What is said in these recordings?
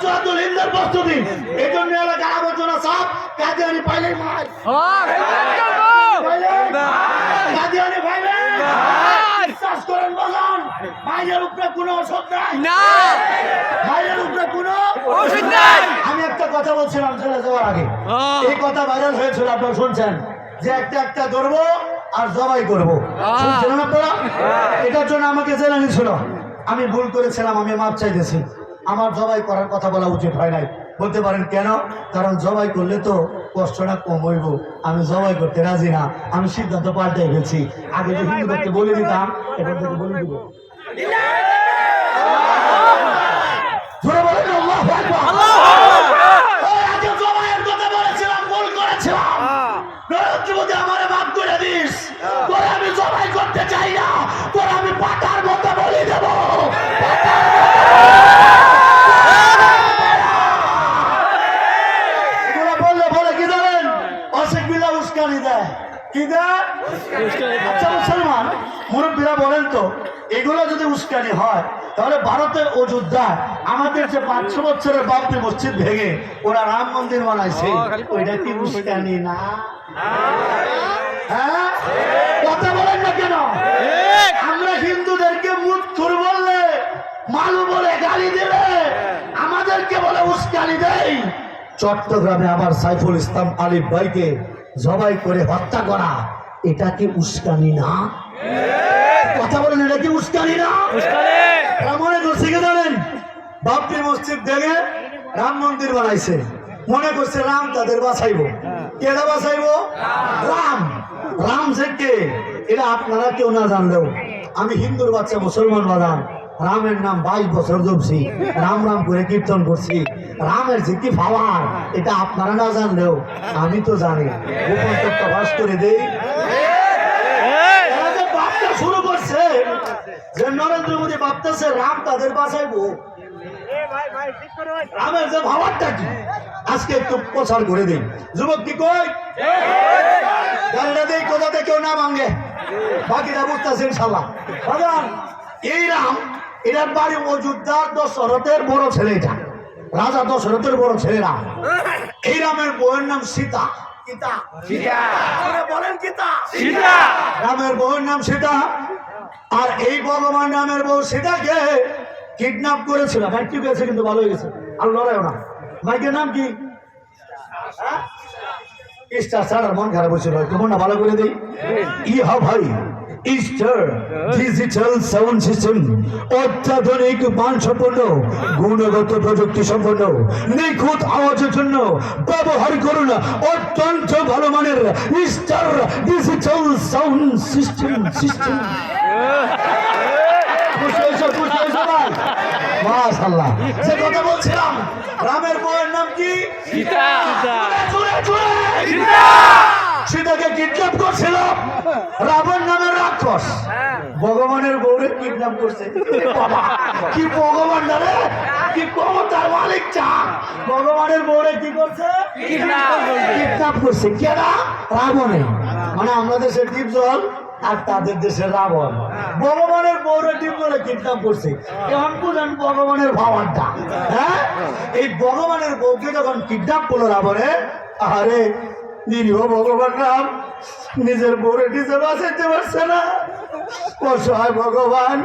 চুয়াতুল হিন্দের প্রস্তুতি। এই জন্য আবর্জনা সাপ কাদিয়ানি পাইলেই মার। কাদিয়ানি পাইলে বিশ্বাস করেন বলুন ভাইয়ের উপরে কোনো ওষুধ নাই। না। ভাইয়ের উপরে কোনো ওষুধ নাই। আমি একটা কথা বলছিলাম চলে যাওয়ার আগে। হ্যাঁ। এই কথা ভাইরাল হয়েছিল আপনারা শুনছেন? যে একটা একটা ধরবো আর জবাই করব। শুনছিলেন আপনারা? এটার জন্য আমাকে জেলে নিয়েছিল। আমি ভুল করেছিলাম আমি মাপ চাইতেছি। আমার জবাই করার কথা বলা উচিত হয় নাই। বলতে পারেন, কেন? কারণ জবাই করলে তো কষ্টটা কম হইব। আমি জবাই করতে রাজি না। আমি সিদ্ধান্ত পাল্টাই ফেলছি। আগে বলে দিতাম এবার বলে দিব। উস্কানি হয়। তাহলে ভারতের অযোধ্যা আমাদের যে পাঁচশো বছরের বাবরি মসজিদ ভেঙে ওরা রাম মন্দির বানাইছে ওইটা কি উস্কানি না? হ্যাঁ? কথা বলেন না কেন? আমরা হিন্দুদেরকে মুথুর বললে মালু বলে গালি দিলে আমাদেরকে বলে উস্কানি দেই। চট্টগ্রামে আবার সাইফুল ইসলাম আলিফ ভাইকে জবাই করে হত্যা করা এটা কি উস্কানি না? কথা বলেন এটা কি উস্কানি না? এরা মনে করছে কি জানেন? বাবরি মসজিদ দেখে রাম মন্দির বানাইছে। মনে করছে রাম তাদের বাঁচাইবো। কেডা বাঁচাইবো? রাম। রাম যে কে এটা আপনারা কেউ না জানলেও। আমি হিন্দুর বাচ্চা মুসলমান বাদাম। রামের নাম বাইশ বছর জমছি রাম রাম করে কীর্তন করছি। রামের যে কি পাওয়ার এটা আপনারা না জানলেও আমি তো জানি। গোপন তত্ত্ব বাস করে দেই এরা যে ভাবতে শুরু করছে যে নরেন্দ্র মোদী রাম তাদের বাঁচাইবো রামের যে ভাবারটা কি? আজকে একটু প্রচার করে দিন। যুবক কি কই দেই কোথাতে কেউ না ভাঙে। বাকিটা বুঝতেছে ইনশাল্লাহ। বাজান এই রাম এটার বাড়ি অযোধ্যার দশরথের বড় ছেলে এটা রাজা দশরথের বড় ছেলে রাম এই রামের বউয়ের নাম সীতা। সীতা। বলেন গীতা রামের বউয়ের নাম সীতা। আর এই ভগবান নামের বউ সীতাকে কিডন্যাপ করেছিল। কিন্তু ভালো হয়ে গেছে আর লড়াইও না। মাইকের নাম কি? মন খারাপ হয়েছিল। মনটা ভালো করে দিই। ভাই ডিজিটাল সাউন্ড সিস্টেম অত্যাধুনিক আওয়াজের জন্য ব্যবহার করুন। অত্যন্ত ভালো মানের ডিজিটাল সাউন্ড সিস্টেম সিস্টেম কি রাক্ষস ভগবানের কিডন্যাপ করছে কি ভগবান কি মালিক চা ভগবানের কি করছে কিডন্যাপ করছে কেনা রাবণে। মানে আমাদের দেশের দ্বীপ জল আর তাদের দেশের রাবণ। ভগবানের বউরে জলে কিডন্যাপ করছে? এখন বুঝেন ভগবানের ভাবানটা। হ্যাঁ? এই ভগবানের বউকে যখন কিডন্যাপ করল রাবণে আরে নিরীহ ভগবান রাম নিজের বউরে নিজে বাঁচাইতে পারছে না। অসহায় ভগবান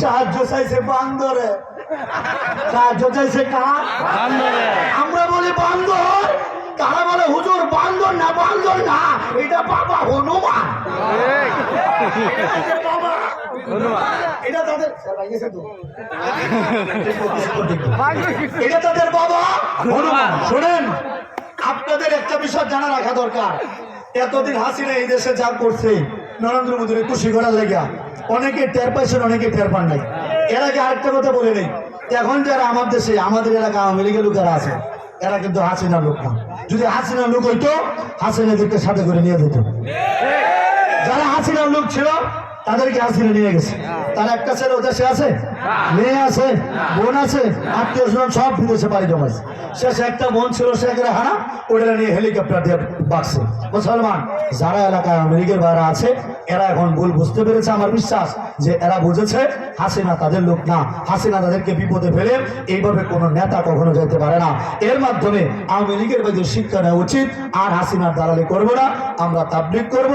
সাহায্য চাইছে বান্দরে। সাহায্য চাইছে কার? আমরা বলি বান্দর। তারা বলে হুজুর বান্দর না বান্দর না এটা বাবা হনুমান। বাবা এটা তাদের এটা তাদের বাবা হনুমান। শোনেন আপনাদের একটা বিষয় জানা রাখা দরকার। এতদিন হাসিনা এই দেশে যা করছে নরেন্দ্র মোদীর খুশি করার লেগা অনেকে টের পাইছেন অনেকে টের পান নাই। এর আগে আরেকটা কথা বলে নেই। এখন যারা আমার দেশে আমাদের এলাকা আওয়ামী লীগের লোকেরা আছে এরা কিন্তু হাসিনা লোক না। যদি হাসিনা লোক হইতো হাসিনাদেরকে সাথে করে নিয়ে যেত। যারা হাসিনা লোক ছিল তাদেরকে হাসিনা নিয়ে গেছে। তার একটা ছেলে ও দেশে আছে, মেয়ে আছে, বোন আছে, আত্মীয় স্বজন সব বিদেশে বাড়ি জমাইছে শেষে একটা বোন ছিল সেখানে হানা ওটা নিয়ে হেলিকপ্টার দিয়ে বাকছে। মুসলমান, যারা এলাকায় আমেরিকার বাইরে আছে, এরা এখন ভুল বুঝতে পেরেছে, আমার বিশ্বাস যে এরা বুঝেছে, হাসিনা তাদের লোক না। হাসিনা তাদেরকে বিপদে ফেলে, এইভাবে কোনো নেতা কখনো যেতে পারে না। এর মাধ্যমে আওয়ামী লীগের মধ্যে শিক্ষা নেওয়া উচিত, আর হাসিনার দালালি করব না, আমরা তাবলিক করব,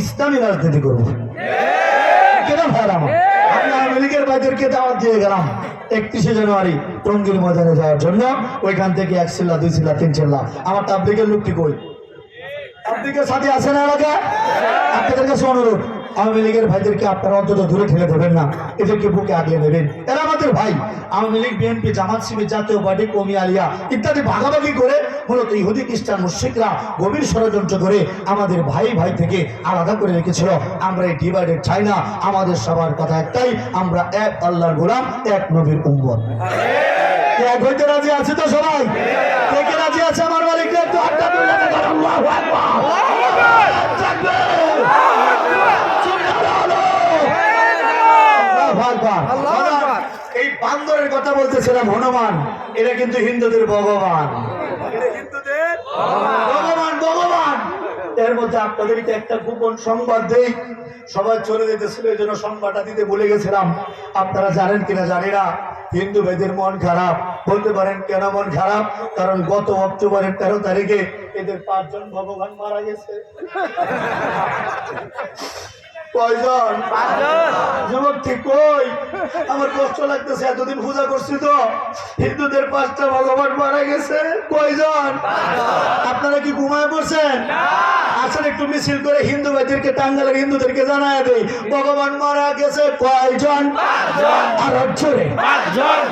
ইসলামী রাজনীতি করব। কেন ভাই আমার আমি আওয়ামী লীগের ভাইদেরকে দাওয়াত দিয়ে গেলাম। একত্রিশে জানুয়ারি টঙ্গির ময়দানে যাওয়ার জন্য। ওইখান থেকে এক চিল্লা দুই চিল্লা তিন চিল্লা আমার তাবলিগের লোকটি কই? তাবলিগের সাথে আছে না এলাকায়? আপনাদের কাছে অনুরোধ আওয়ামী লীগের ভাইদেরকে আপনারা অন্তত দূরে ঠেলে দেবেন না। এদেরকে বুকে আগিয়ে নেবেন। এরা আমাদের ভাই। আওয়ামী লীগ বিএনপি জামাত শিবির, জাতীয় পার্টি কমি আলিয়া ইত্যাদি ভাগাভাগি করে মূলত ইহুদি, খ্রিস্টান, মুশ্রিকরা গভীর ষড়যন্ত্র করে আমাদের ভাই ভাই থেকে আলাদা করে রেখেছিল। আমরা এই ডিভাইডেড চাই না আমাদের সবার কথা একটাই, আমরা এক আল্লাহর গোলাম, এক নবীর উম্মত। এক হইতে রাজি আছে তো সবাই? রাজি আছে আমার দেখান আল্লাহু আকবার তাকবীর আল্লাহু আকবার। এই বান্দরের কথা বলতেছিলাম হনুমান এটা কিন্তু হিন্দুদের ভগবান। ভগবান ভগবান। এর মধ্যে আপনাদেরকে একটা গোপন সংবাদ দেই। সবাই চলে যেতেছিল এই জন্য সংবাদটা দিতে ভুলে গেছিলাম। আপনারা জানেন কিনা জানি না। হিন্দু ভাইদের মন খারাপ। বলতে পারেন কেন মন খারাপ? কারণ গত অক্টোবরের তেরো তারিখে এদের পাঁচজন ভগবান মারা গেছে। কয়জন? যুবক ঠিক কই? আমার কষ্ট লাগতেছে এতদিন পূজা করছি তো। হিন্দুদের পাঁচটা ভগবান মারা গেছে। কয়জন? আপনারা কি ঘুমায় পড়ছেন? আসেন একটু মিছিল করে হিন্দু ভাইদেরকে টাঙ্গালের হিন্দুদেরকে জানায় দেই। ভগবান মারা গেছে কয়জন? আর অক্ষরে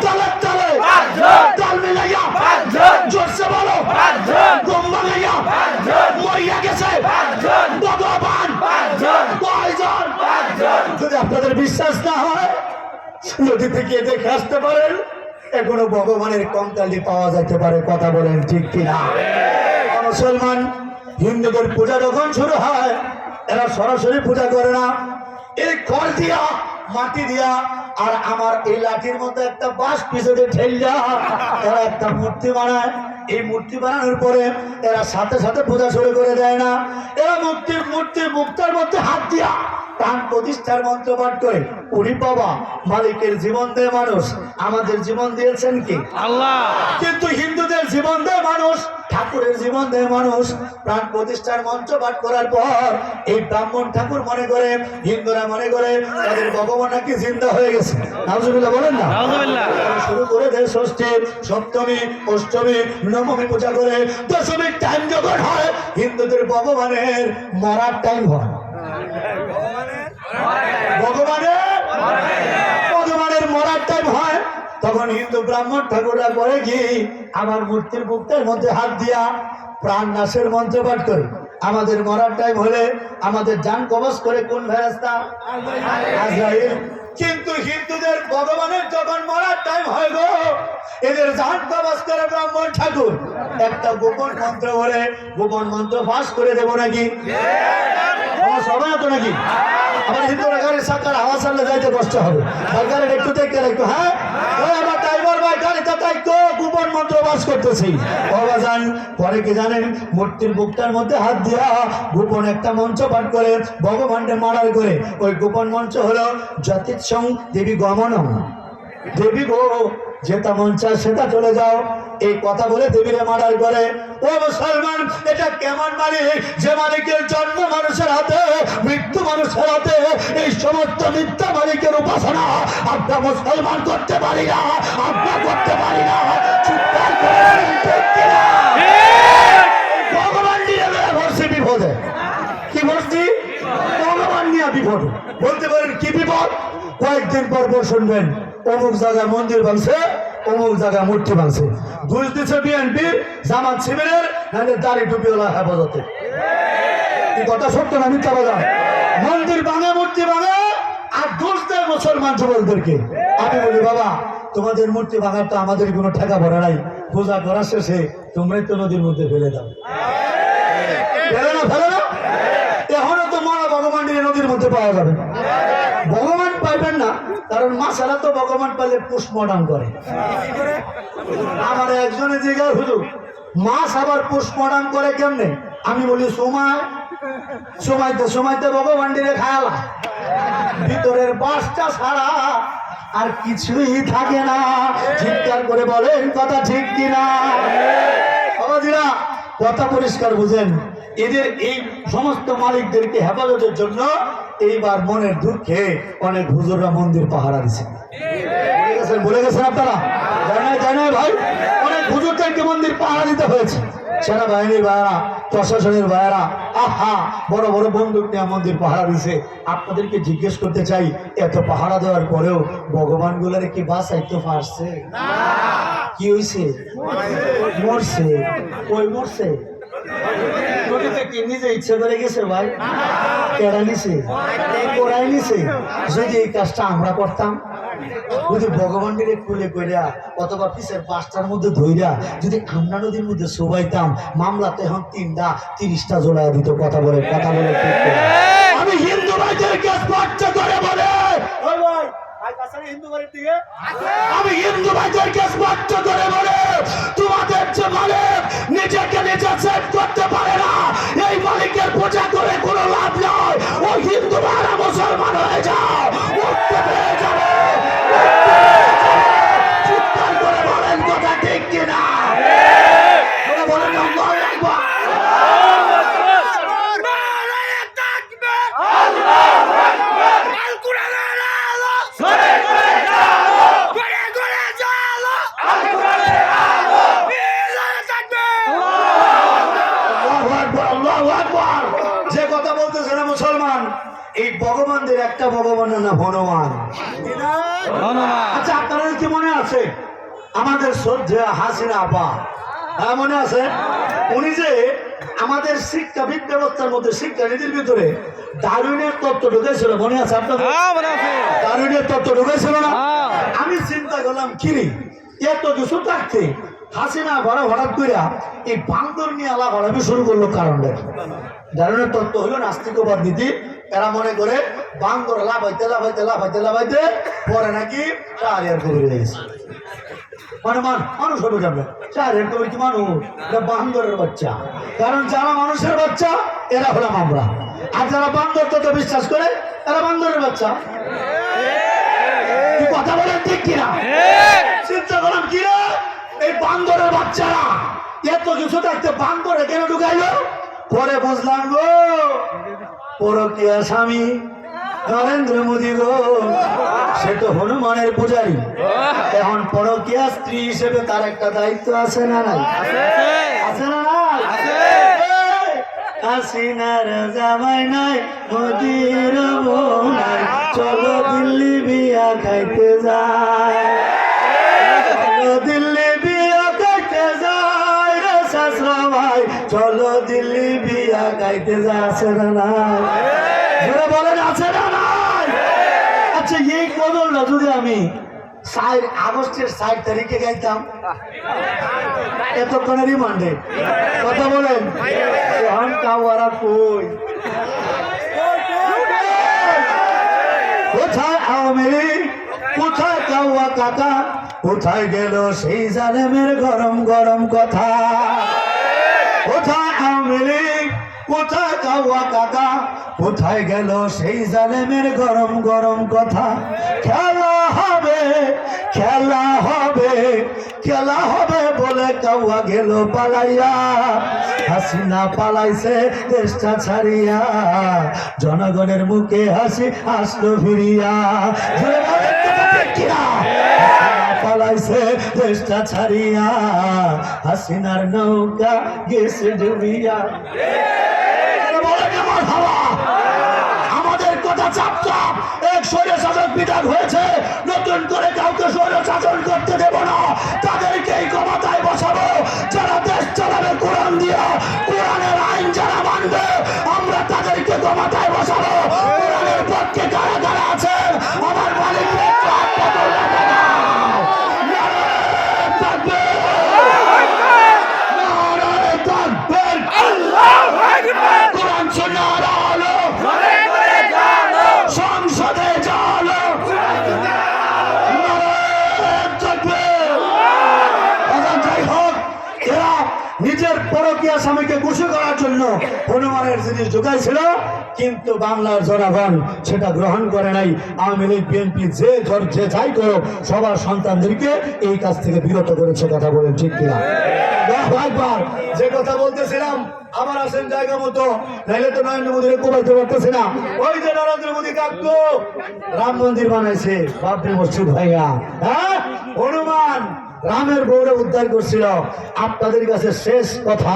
তালে তালে তাল মিলাইয়া। জোরসে বলো। মরিয়া গেছে। ভগবান। কয়জন? যদি আপনাদের বিশ্বাস না হয় নদী থেকে দেখে আসতে পারেন এখনও ভগবানের কঙ্কালি পাওয়া যেতে পারে কথা বলেন ঠিক কিনা? মুসলমান হিন্দুদের পূজা যখন শুরু হয় এরা সরাসরি পূজা করে না। এই খড় দিয়া মাটি দিয়া আর আমার এই লাঠির মধ্যে একটা বাঁশ পিছনে ঠেলিয়া এরা একটা মূর্তি বানায়। এই মূর্তি বানানোর পরে এরা সাথে সাথে পূজা শুরু করে দেয় না। এরা মূর্তির মূর্তির মুক্তার মধ্যে হাত দিয়া প্রাণ প্রতিষ্ঠার মন্ত্র পাঠ করে। উড়ি বাবা মালিকের জীবন দেয় মানুষ। আমাদের জীবন দিয়েছেন কি? আল্লাহ। কিন্তু হিন্দুদের জীবন দেয় মানুষ ঠাকুরের জীবন দেয় মানুষ। প্রাণ প্রতিষ্ঠার মঞ্চ পাঠ করার পর এই ব্রাহ্মণ ঠাকুর মনে করে হিন্দুরা মনে করে তাদের ভগবান নাকি জিন্দা হয়ে গেছে। বলেন না? শুরু করে দেয় ষষ্ঠী সপ্তমী অষ্টমী নবমী পূজা করে দশমীর টাইম যখন হয়, হিন্দুদের ভগবানের মরার টাইম হয়। ভগবানের? ভগবানের মরার টাইম হয়। তখন হিন্দু ব্রাহ্মণ ঠাকুররা করে কি আমার মূর্তির বুকটার মধ্যে হাত দিয়া প্রাণ নাশের মন্ত্র পাঠ করে। আমাদের মরার টাইম হলে আমাদের যান কবচ করে কোন ফেরাস্তা কিন্তু হিন্দুদের ভগবানের যখন মরার টাইম হয় গো এদের কবচ করে ব্রাহ্মণ ঠাকুর। একটা গোপন মন্ত্র বলে, গোপন মন্ত্র ফাঁস করে দেবো নাকি? একটু হ্যাঁ? বাস করতেছি। বাবা পরে কি জানেন? মূর্তির বুকটার মধ্যে হাত দিয়া গোপন একটা মঞ্চ পাঠ করে, ভগবানকে মারার করে। ওই গোপন মঞ্চ হলো জ্যোতিষং দেবী গমনম। দেবী গো, যেটা মন চায় সেটা চলে যাও। এই কথা বলে দেবীরে মার্ডার করে। ও মুসলমান, এটা কেমন মালিক? যে মালিকের জন্ম মানুষের হাতে, মৃত্যু মানুষের হাতে, এই সমস্ত মিথ্যা মালিকের উপাসনা আমরা মুসলমান করতে পারি না, আমরা করতে পারি না? ভগবান নিয়ে ভরসে বিপদে। কি বলছি? ভগবান নিয়ে বিপদ। বলতে পারেন কি বিপদ? কয়েকদিন পর পর শুনবেন, অমুক জায়গায় মন্দির ভাঙছে, অমুক জায়গায় মূর্তি ভাঙছে। ঘুষ দিচ্ছে বিএনপি জামাত শিবিরের, নাহলে দাড়ি টুপিওয়ালা হেফাজতে। কথা সত্য না মিথ্যা বাজার মন্দির ভাঙে, মূর্তি ভাঙে, আর ঘুষ দেয় মুসলমান যুবকদেরকে। আমি বলি, বাবা, তোমাদের মূর্তি ভাঙার তো আমাদের কোনো ঠেকা ভরা নাই। পূজা করা শেষে তোমরাই তো নদীর মধ্যে ফেলে দাও। ফেলে না ফেলে না? এখনও তো মরা ভগবান নদীর মধ্যে পাওয়া যাবে। ভাববেন না কারণ মাসালা তো ভগবান পালে পোস্টমর্টম করে আমার একজনে জিজ্ঞাসা হুজুর মাছ আবার পোস্টমর্টম করে কেমনে আমি বলি সময় সময়তে সময়তে ভগবান ডিরে খায়ালা ভিতরের বাসটা ছাড়া আর কিছুই থাকে না চিৎকার করে বলেন কথা ঠিক কিনা কথা পরিষ্কার বুঝেন এদের এই সমস্ত মালিকদেরকে হেফাজতের জন্য এইবার মনের দুঃখে অনেক হুজুররা মন্দির পাহারা দিচ্ছে ভুলে গেছেন আপনারা? জানাই জানাই ভাই? অনেক হুজুরদেরকে মন্দির পাহারা দিতে হয়েছে। সেনাবাহিনীর ভাইয়ারা প্রশাসনের ভাইয়ারা আহা বড় বড় বন্দুক নিয়ে মন্দির পাহারা দিছে। আপনাদেরকে জিজ্ঞেস করতে চাই এত পাহারা দেওয়ার পরেও ভগবান গুলারে কি বাঁচাইতে পারছে কি হয়েছে মরছে। ওই মরছে? যদি এই কাজটা আমরা করতাম অথবা পিসের পাঁচটার মধ্যে যদি নদীর মধ্যে মামলাতে এখন তিনটা, তিরিশটা জোড়া দিত, কথা বলে কথা বলে আমি হিন্দু ভাইদেরকে স্পষ্ট করে বলে ওই ভাই আমি হিন্দু ভাইদেরকে স্পষ্ট করে বলে, তোমাদের যে মালিক নিজেকে নিজে সেভ করতে পারে না, এই মালিকের পূজা করে কোনো লাভ নয় ও হিন্দু ভাইরা মুসলমান হয়ে যাও উঠতে পেয়ে যাবে মুক্তি পেয়ে যাবে। চিৎকার করে বলেন কথা ঠিক কিনা ওরা বলেন আল্লাহু আকবার। আল্লাহু আকবার, আল্লাহু আকবার। যে কথা বলতেছে না মুসলমান এই ভগবানদের একটা ভগবানের না হনুমান। আচ্ছা আপনাদের কি মনে আছে? আমাদের শ্রদ্ধা হাসিনা আপা। হ্যাঁ মনে আছে? উনি যে আমাদের শিক্ষা বিদ ব্যবস্থার মধ্যে শিক্ষানীতির ভিতরে দারুণের তত্ত্ব ঢুকেছিল মনে আছে আপনাদের? দারুণের তত্ত্ব ঢুকেছিল না? আমি চিন্তা করলাম কিরি এত কিছু থাকতে হাসিনা ভরা হঠাৎ কইরা এই বান্দর নিয়ে আলাপ হলামি শুরু করল কারণটা দারুণের তত্ত্ব হলো নাস্তিকবাদ নীতি এরা মনে করে বান্দর লাভাইতে লাভাইতে লাভাইতে লাভাইতে পরে নাকি চার ইয়ার করে গেছে। মানে মান, মানুষ হবে চার ইয়ার কবির কি মানুষ? বান্দরের বাচ্চা। কারণ যারা মানুষের বাচ্চা, এরা হলাম আমরা। আর যারা বান্দর তত বিশ্বাস করে, এরা বান্দরের বাচ্চা। কথা বলেন ঠিক কিনা? চিন্তা করলাম কি এই বান্দরের বাচ্চারা, এত কিছু থাকতে বান্দরে কেন ঢুকাইলো? পরে বুঝলাম গো পরকিয়া স্বামী নরেন্দ্র মোদী গো সে তো হনুমানের পূজারী। এখন পরকিয়া স্ত্রী হিসেবে তার একটা দায়িত্ব আছে না নাই? আছে না হাসিনার জামাই নাই মোদির নাই চলো দিল্লি বিয়া খাইতে যায়। চলো দিল্লি বিয়া খাইতে যায় রে শাসরা ভাই চলো দিল্লি বিয়া খাইতে যায় আছে না ধরে বলেন আছে না নাই আচ্ছা এই যদি আমি আগস্টের তারিখে গাইতাম, এতক্ষণের রিমান্ডে কথা বলেন। কাওয়ারা কই? কোথায় আওয়ামী লীগ? কোথায় কাকা কোথায় গেল সেই জালেমের গরম গরম কথা? কোথায় আওয়ামী লীগ? কোথায় কাউয়া কাকা? কোথায় গেল সেই জালেমের গরম গরম কথা? খেলা হবে খেলা হবে খেলা হবে বলে কাউয়া গেল পালাইয়া। হাসিনা পালাইছে দেশটা ছাড়িয়া। জনগণের মুখে হাসি আসলো ফিরিয়া। কিনা? পালাইছে দেশটা ছাড়িয়া, হাসিনার নৌকা গেছে ডুবিয়া। আমাদের কথা চাপ চাপ। এক স্বৈর শাসক বিধান হয়েছে, নতুন করে কাউকে স্বৈর শাসন করতে দেব না। তাদেরকেই ক্ষমতায় বসাবো, যারা দেশ চালাবে কোরআন দিয়া। স্বামীকে খুশি করার জন্য হনুমানের জিনিস ঢুকাইছিল, কিন্তু বাংলার জনগণ সেটা গ্রহণ করে নাই। আওয়ামী লীগ, বিএনপি যে যে যাই করো সবার সন্তানদেরকে এই কাজ থেকে বিরত করেছে কথা বলেন ঠিক কিনা। যে কথা বলতেছিলাম আবার আসেন জায়গা মতো, নাইলে তো নরেন্দ্র মোদীকে কোবাইতে পারতেছে না। ওই যে নরেন্দ্র মোদী কাকু, রাম মন্দির বানাইছে বাবরি মসজিদ ভাইয়া। হ্যাঁ? হনুমান রামের বউরে উদ্ধার করছিল আপনাদের কাছে শেষ কথা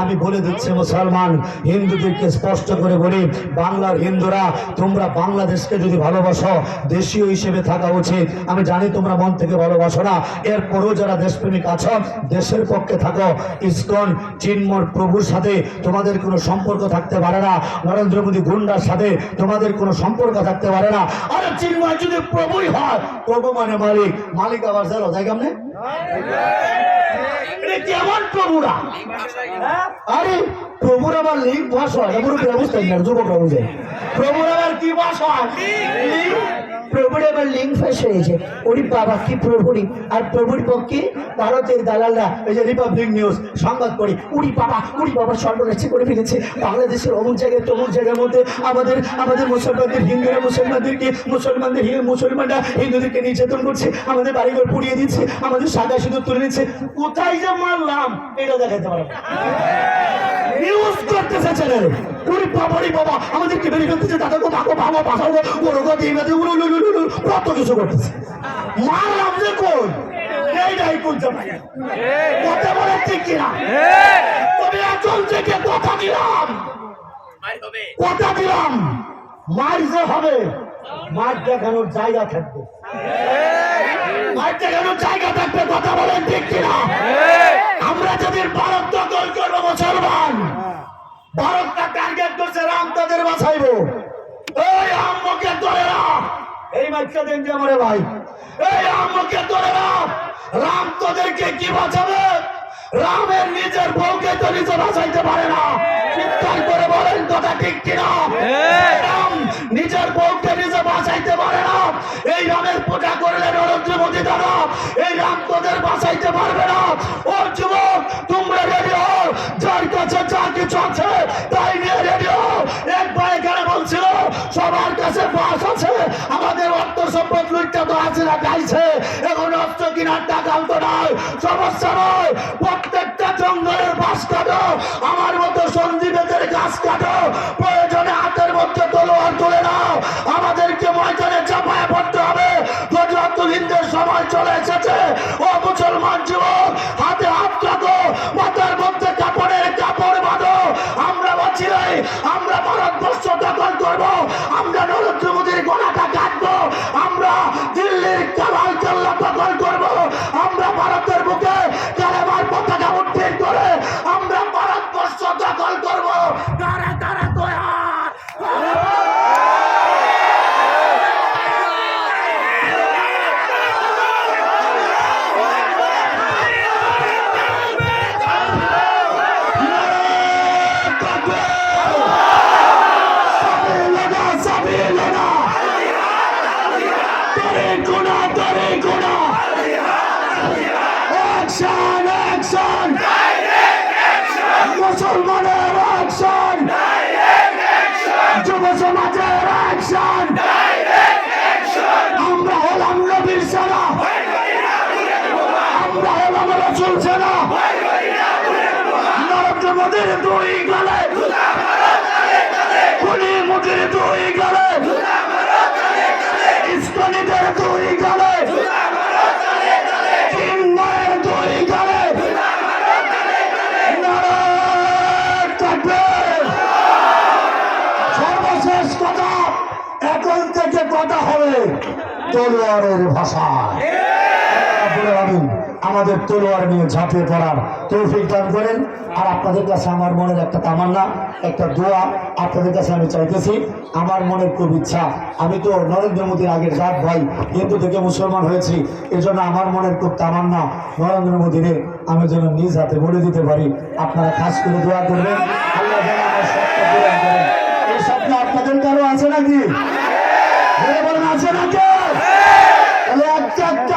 আমি বলে দিচ্ছি, মুসলমান। হিন্দুদেরকে স্পষ্ট করে বলি, বাংলার হিন্দুরা, তোমরা বাংলাদেশকে যদি ভালোবাসো, দেশীয় হিসেবে থাকা উচিত। আমি জানি তোমরা মন থেকে ভালোবাসো না। এরপরও যারা দেশপ্রেমিক আছো, দেশের পক্ষে থাকো। ইসকন চিন্ময় প্রভুর সাথে তোমাদের কোনো সম্পর্ক থাকতে পারে না। নরেন্দ্র মোদী গুন্ডার সাথে তোমাদের কোনো সম্পর্ক থাকতে পারে না। আরে চিন্ময় যদি প্রভুই হয়, প্রভু মানে মালিক। মালিক আবার জানো তাই কেমনে কেমন প্রভুরা? হ্যাঁ? আরে, প্রভুর আবার লিঙ্ক ভাষা এমন বুঝতেন না যুবকরা বুঝে। প্রভুর আবার কি লিঙ্ক প্রভুর এবার লিঙ্ক ফেস হয়েছে ওরি বাবা, কি প্রভুরি আর প্রভুর পক্ষে ভারতের দালালরা, এই যে রিপাবলিক নিউজ সংবাদ পড়ি উড়ি বাবা উড়ি বাবা, সর্বনাশী করে ফেলেছে। বাংলাদেশের অমুক জায়গায় তমুক জায়গার মধ্যে আমাদের আমাদের মুসলমানদের, হিন্দুরা মুসলমানদেরকে, মুসলমানদের মুসলমানরা হিন্দুদেরকে নির্যাতন করছে, আমাদের বাড়িঘর পুড়িয়ে দিচ্ছে, আমাদের সাদা সিঁদুর তুলে নিচ্ছে। কোথায় যে মারলাম, এটা দেখাতে পারব নিউজ করতেছে চ্যানেল উড়ি বাবা বাবা, আমাদেরকে বেরিয়ে ফেলতেছে দাদাকে মাকো বাবা পাঠাবো বড় কথা এই মেয়েদের উড়ু উড়ু উড়ু উড়ু কত কিছু করতেছে। মারলাম যে কোন? এইটাই করতে পারি কথা বলে ঠিক কিনা? তবে কথা দিলাম। কথা দিলাম। মার যে হবে, মার দেখানোর জায়গা থাকবে। মার দেখানোর জায়গা থাকবে, কথা বলেন ঠিক কিনা? আমরা যদি ভারত দখল করব, মুসলমান। ভারতটা টার্গেট করছে রাম তাদের বাঁচাইবো এই আম্মকে ধরে রাখ। এই বাচ্চা দেন যে আমারে ভাই। এই আম্মকে ধরে রাখ। রাম তোদেরকে কি বাঁচাবে? রামের নিজের বউকে তো নিজে বাঁচাইতে পারে না। চিৎকার করে বলেন কথা ঠিক কিনা? রাম নিজের বউকে নিজে বাঁচাইতে পারে না। এই রামের পূজা করলে নরেন্দ্র মোদী দাদা এই রাম তোদের বাঁচাইতে পারবে না। ও যুবক কাছে তাই নিয়ে রেডি হও এক বলছিল, সবার কাছে বাস আছে, আমাদের অর্থ সম্পদ লুটটা তো আছে না, গাইছে। এখন অস্ত্র কিনার তো নয় সমস্যা নয় প্রত্যেকটা জঙ্গলের বাস কাটো, আমার মতো সঞ্জীবেদের গাছ কাটো। প্রয়োজনে হাতের মধ্যে তলোয়ার তুলে নাও। আমাদেরকে ময়দানে চাপায় পড়তে হবে। গজরাতুলিনদের সময় চলে এসেছে। ও মুসলমান যুবক, হাতে হাত মাথার মধ্যে করব, আমরা নরেন্দ্র মোদীর গলাটা কাটবো, আমরা দিল্লির কালাল কেল্লা দখল করব, আমরা ভারতের বুকে কালেমার পতাকা উত্তীর্ণ করে, আমরা ভারতবর্ষ দখল করব। নরেন্দ্র মোদীর দুই গেলে। কুলি মুদির দুই গেলে। ইস্কনিদের দুই গেলে। এখন থেকে কথা হবে তলোয়ারের আমিন আমাদের তলোয়ার নিয়ে ঝাঁপিয়ে পড়ার তৌফিক দান করেন। আর আপনাদের কাছে আমার মনের একটা তামান্না একটা দোয়া আপনাদের কাছে আমি চাইতেছি। আমার মনের খুব ইচ্ছা। আমি তো নরেন্দ্র মোদীর আগের জাত ভাই হিন্দু থেকে মুসলমান হয়েছি। এজন্য আমার মনের খুব তামান্না নরেন্দ্র মোদীরে আমি যেন নিজ হাতে বলে দিতে পারি। আপনারা খাস করে দোয়া করবেন। আল্লাহ যেন আমার স্বপ্ন পূরণ করেন। এই স্বপ্ন আপনাদের কারও আছে নাকি? আছে নাকি? একটা একটা